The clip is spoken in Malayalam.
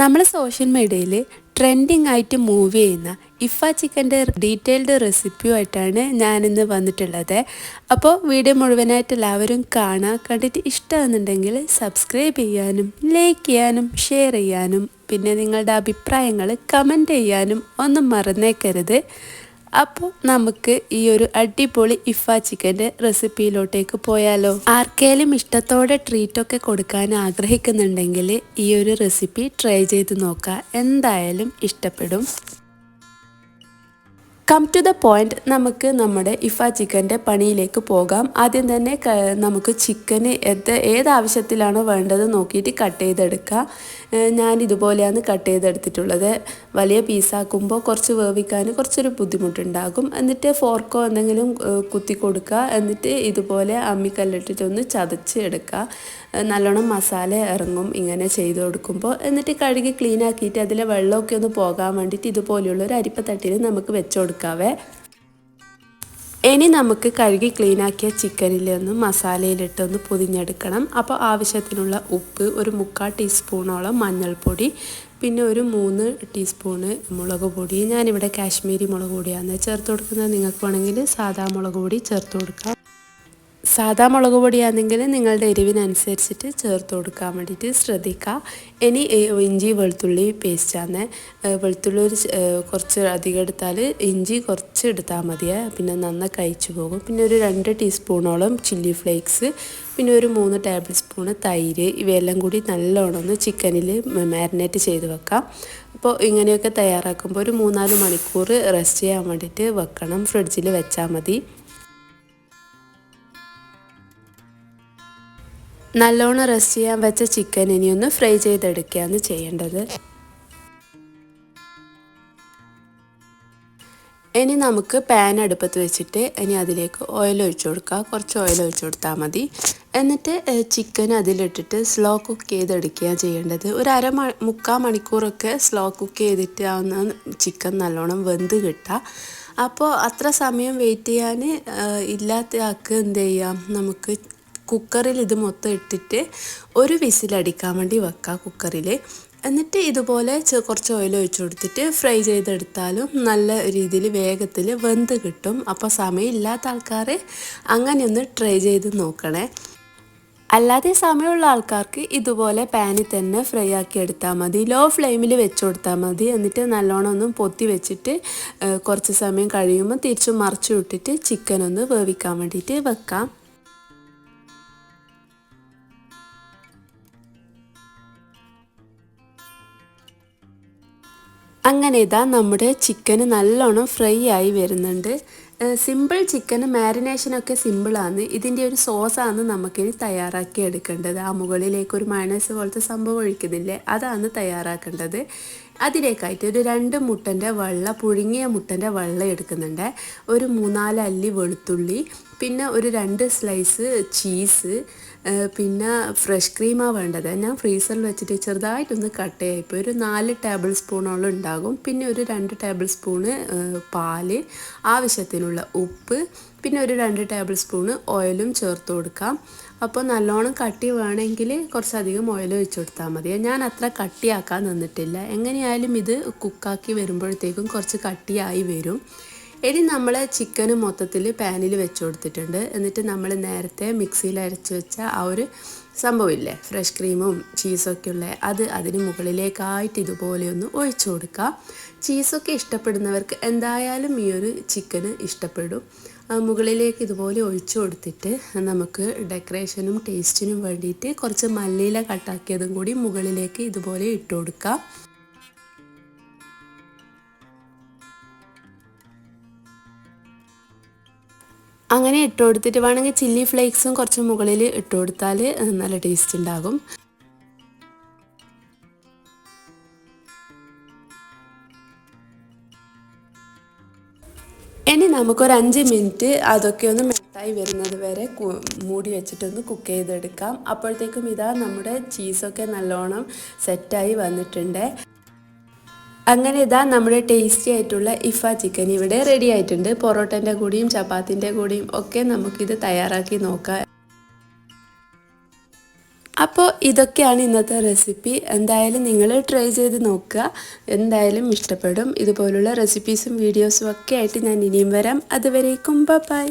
നമ്മൾ സോഷ്യൽ മീഡിയയിൽ ട്രെൻഡിങ് ആയിട്ട് മൂവ് ചെയ്യുന്ന ഇഫ ചിക്കന്റെ ഡീറ്റെയിൽഡ് റെസിപ്പിയുമായിട്ടാണ് ഞാനിന്ന് വന്നിട്ടുള്ളത്. അപ്പോൾ വീഡിയോ മുഴുവനായിട്ട് എല്ലാവരും കാണുക കണ്ടിട്ട് ഇഷ്ടമാണെന്നുണ്ടെങ്കിൽ സബ്സ്ക്രൈബ് ചെയ്യാനും ലൈക്ക് ചെയ്യാനും ഷെയർ ചെയ്യാനും പിന്നെ നിങ്ങളുടെ അഭിപ്രായങ്ങൾ കമന്റ് ചെയ്യാനും ഒന്നും മറന്നേക്കരുത്. അപ്പോൾ നമുക്ക് ഈ ഒരു അടിപൊളി ഇഫ ചിക്കന്റെ റെസിപ്പിയിലോട്ടേക്ക് പോയാലോ. ആർക്കേലും ഇഷ്ടത്തോടെ ട്രീറ്റൊക്കെ കൊടുക്കാൻ ആഗ്രഹിക്കുന്നുണ്ടെങ്കിൽ ഈ ഒരു റെസിപ്പി ട്രൈ ചെയ്ത് നോക്കുക എന്തായാലും ഇഷ്ടപ്പെടും. കം ടു ദ പോയിന്റ് നമുക്ക് നമ്മുടെ ഇഫ ചിക്കന്റെ പണിയിലേക്ക് പോകാം. ആദ്യം തന്നെ നമുക്ക് ചിക്കന് ഏത് ഏത് ആവശ്യത്തിലാണോ വേണ്ടത് നോക്കിയിട്ട് കട്ട് ചെയ്തെടുക്കുക ഞാൻ ഇതുപോലെയാണ് കട്ട് ചെയ്തെടുത്തിട്ടുള്ളത്. വലിയ പീസാക്കുമ്പോൾ കുറച്ച് വേവിക്കാൻ കുറച്ചൊരു ബുദ്ധിമുട്ടുണ്ടാകും. എന്നിട്ട് ഫോർക്കോ എന്തെങ്കിലും കുത്തി കൊടുക്കുക. എന്നിട്ട് ഇതുപോലെ അമ്മിക്കല്ലിട്ടിട്ടൊന്ന് ചതച്ച് എടുക്കുക. നല്ലോണം മസാല ഇറങ്ങും ഇങ്ങനെ ചെയ്ത് കൊടുക്കുമ്പോൾ. എന്നിട്ട് കഴുകി ക്ലീൻ ആക്കിയിട്ട് അതിലെ വെള്ളമൊക്കെ ഒന്ന് പോകാൻ വേണ്ടിയിട്ട് ഇതുപോലെയുള്ള ഒരു അരിപ്പത്തട്ടിൽ നമുക്ക് വെച്ച് കൊടുക്കാവേ. ഇനി നമുക്ക് കഴുകി ക്ലീനാക്കിയ മസാലയിലിട്ട് ഒന്ന് പൊതിഞ്ഞെടുക്കണം. അപ്പോൾ ആവശ്യത്തിനുള്ള ഉപ്പ് ഒരു മുക്കാൽ ടീസ്പൂണോളം മഞ്ഞൾപ്പൊടി പിന്നെ ഒരു മൂന്ന് ടീസ്പൂണ് മുളക് പൊടി. ഞാനിവിടെ കാശ്മീരി മുളക് പൊടിയാണ് ചേർത്ത് കൊടുക്കുന്നത്. നിങ്ങൾക്ക് വേണമെങ്കിൽ സാധാ മുളക് പൊടി ചേർത്ത് കൊടുക്കാം. സാധാ മുളക് പൊടിയാണെങ്കിൽ നിങ്ങളുടെ എരിവിനനുസരിച്ചിട്ട് ചേർത്ത് കൊടുക്കാൻ വേണ്ടിയിട്ട് ശ്രദ്ധിക്കുക. ഇനി ഇഞ്ചി വെളുത്തുള്ളി പേസ്റ്റാണ് വെളുത്തുള്ളി ഒരു കുറച്ച് അധികം എടുത്താൽ ഇഞ്ചി കുറച്ച് എടുത്താൽ മതിയേ. പിന്നെ നന്നായി കഴിച്ചു പോകും. പിന്നെ ഒരു രണ്ട് ടീസ്പൂണോളം ചില്ലി ഫ്ലേക്സ്. പിന്നെ ഒരു മൂന്ന് ടേബിൾ സ്പൂണ് തൈര്. ഇവയെല്ലാം കൂടി നല്ലോണം ഒന്ന് ചിക്കനിൽ മാരിനേറ്റ് ചെയ്ത് വെക്കാം. അപ്പോൾ ഇങ്ങനെയൊക്കെ തയ്യാറാക്കുമ്പോൾ ഒരു മൂന്നാൽ മണിക്കൂർ റെസ്റ്റ് ചെയ്യാൻ വേണ്ടിയിട്ട് വെക്കണം. ഫ്രിഡ്ജിൽ വെച്ചാൽ മതി. നല്ലോണം റെസ്റ്റ് ചെയ്യാൻ വെച്ച ചിക്കൻ ഇനി ഒന്ന് ഫ്രൈ ചെയ്തെടുക്കുകയാണ് ചെയ്യേണ്ടത്. ഇനി നമുക്ക് പാൻ അടുപ്പത്ത് വെച്ചിട്ട് ഇനി അതിലേക്ക് ഓയിൽ ഒഴിച്ചു കൊടുക്കുക. കുറച്ച് ഓയിൽ ഒഴിച്ചു കൊടുത്താൽ മതി. എന്നിട്ട് ചിക്കൻ അതിലിട്ടിട്ട് സ്ലോ കുക്ക് ചെയ്തെടുക്കുകയാണ് ചെയ്യേണ്ടത്. ഒരു അര മുക്കാൽ മണിക്കൂറൊക്കെ സ്ലോ കുക്ക് ചെയ്തിട്ട് ആവുന്ന ചിക്കൻ നല്ലോണം വെന്ത് കിട്ടുക. അപ്പോൾ അത്ര സമയം വെയിറ്റ് ചെയ്യാൻ ഇല്ലാത്ത ആൾക്ക് എന്ത് ചെയ്യാം? നമുക്ക് കുക്കറിൽ ഇത് മൊത്തം ഇട്ടിട്ട് ഒരു വിസിലടിക്കാൻ വേണ്ടി വെക്കുക കുക്കറിൽ എന്നിട്ട് ഇതുപോലെ കുറച്ച് ഓയിൽ ഒഴിച്ചു കൊടുത്തിട്ട് ഫ്രൈ ചെയ്തെടുത്താലും നല്ല രീതിയിൽ വേഗത്തിൽ വെന്ത് കിട്ടും. അപ്പോൾ സമയമില്ലാത്ത ആൾക്കാർ അങ്ങനെയൊന്ന് ട്രൈ ചെയ്ത് നോക്കണേ. അല്ലാതെ സമയമുള്ള ആൾക്കാർക്ക് ഇതുപോലെ പാനിൽ തന്നെ ഫ്രൈ ആക്കി എടുത്താൽ മതി. ലോ ഫ്ലെയിമിൽ വെച്ച് കൊടുത്താൽ മതി. എന്നിട്ട് നല്ലോണം ഒന്ന് പൊത്തി വെച്ചിട്ട് കുറച്ച് സമയം കഴിയുമ്പോൾ തിരിച്ചു മറിച്ചു വിട്ടിട്ട് ചിക്കൻ ഒന്ന് വേവിക്കാൻ വേണ്ടിയിട്ട് വെക്കാം. അങ്ങനെ ഇതാ നമ്മുടെ ചിക്കൻ നല്ലോണം ഫ്രൈ ആയി വരുന്നുണ്ട്. സിമ്പിൾ ചിക്കന് മാരിനേഷനൊക്കെ സിമ്പിളാണ് ഇതിന്റെ ഒരു സോസാണ് നമുക്കിനി തയ്യാറാക്കി എടുക്കേണ്ടത്. ആ മുകളിലേക്ക് ഒരു മയണൈസ് പോലത്തെ സംഭവം ഒഴിക്കുന്നില്ലേ? അതാണ് തയ്യാറാക്കേണ്ടത്. അതിലേക്കായിട്ട് ഒരു രണ്ട് മുട്ടന്റെ വെള്ള പുഴുങ്ങിയ മുട്ടന്റെ വെള്ള എടുക്കുന്നുണ്ട്. ഒരു മൂന്നാൽ അല്ലി വെളുത്തുള്ളി പിന്നെ ഒരു രണ്ട് സ്ലൈസ് ചീസ് പിന്നെ ഫ്രഷ് ക്രീമാണ് വേണ്ടത്. ഞാൻ ഫ്രീസറിൽ വെച്ചിട്ട് ചെറുതായിട്ടൊന്ന് കട്ട് ചെയ്യപ്പോൾ ഒരു നാല് ടേബിൾ സ്പൂണോളം ഉണ്ടാകും. പിന്നെ ഒരു രണ്ട് ടേബിൾ സ്പൂണ് പാൽ ആവശ്യത്തിനുള്ള ഉപ്പ് പിന്നെ ഒരു രണ്ട് ടേബിൾ സ്പൂണ് ഓയിലും ചേർത്ത് കൊടുക്കാം. അപ്പോൾ നല്ലോണം കട്ടി വേണമെങ്കിൽ കുറച്ചധികം ഓയിൽ ഒഴിച്ച് കൊടുത്താൽ മതി. ഞാൻ അത്ര കട്ടിയാക്കാൻ നിന്നിട്ടില്ല. എങ്ങനെയായാലും ഇത് കുക്കാക്കി വരുമ്പോഴത്തേക്കും കുറച്ച് കട്ടിയായി വരും. ഇനി നമ്മൾ ചിക്കൻ മൊത്തത്തിൽ പാനിൽ വെച്ച് കൊടുത്തിട്ടുണ്ട്. എന്നിട്ട് നമ്മൾ നേരത്തെ മിക്സിയിൽ അരച്ച് വെച്ച ആ ഒരു സംഭവമില്ലേ? ഫ്രഷ് ക്രീമും ചീസൊക്കെ ഉള്ള അത് അതിന് മുകളിലേക്കായിട്ട് ഇതുപോലെ ഒന്ന് ഒഴിച്ചു കൊടുക്കുക ചീസൊക്കെ ഇഷ്ടപ്പെടുന്നവർക്ക് എന്തായാലും ഈ ഒരു ചിക്കന് ഇഷ്ടപ്പെടും. മുകളിലേക്ക് ഇതുപോലെ ഒഴിച്ചു കൊടുത്തിട്ട് നമുക്ക് ഡെക്കറേഷനും ടേസ്റ്റിനും വേണ്ടിയിട്ട് കുറച്ച് മല്ലിയില കട്ടാക്കിയതും കൂടി മുകളിലേക്ക് ഇതുപോലെ ഇട്ട് കൊടുക്കാം. അങ്ങനെ ഇട്ട് കൊടുത്തിട്ട് വേണമെങ്കിൽ ചില്ലി ഫ്ലേക്സും കുറച്ച് മുകളിൽ ഇട്ട് കൊടുത്താൽ നല്ല ടേസ്റ്റ് ഉണ്ടാകും. ഇനി നമുക്കൊരു അഞ്ച് മിനിറ്റ് അതൊക്കെ ഒന്ന് മെട്ടായി വരുന്നത് വരെ മൂടി വെച്ചിട്ടൊന്ന് കുക്ക് ചെയ്തെടുക്കാം. അപ്പോഴത്തേക്കും ഇതാ നമ്മുടെ ചീസൊക്കെ നല്ലോണം സെറ്റായി വന്നിട്ടുണ്ട്. അങ്ങനെ ഇതാ നമ്മുടെ ടേസ്റ്റി ആയിട്ടുള്ള ഇഫ ചിക്കൻ ഇവിടെ റെഡി ആയിട്ടുണ്ട്. പൊറോട്ടന്റെ കൂടിയും ചപ്പാത്തിന്റെ കൂടിയും ഒക്കെ നമുക്കിത് തയ്യാറാക്കി നോക്കാം. അപ്പോൾ ഇതൊക്കെയാണ് ഇന്നത്തെ റെസിപ്പി എന്തായാലും നിങ്ങൾ ട്രൈ ചെയ്ത് നോക്കുക. എന്തായാലും ഇഷ്ടപ്പെടും. ഇതുപോലുള്ള റെസിപ്പീസും വീഡിയോസും ഒക്കെ ആയിട്ട് ഞാൻ ഇനിയും വരാം. അതുവരേക്കും ബൈ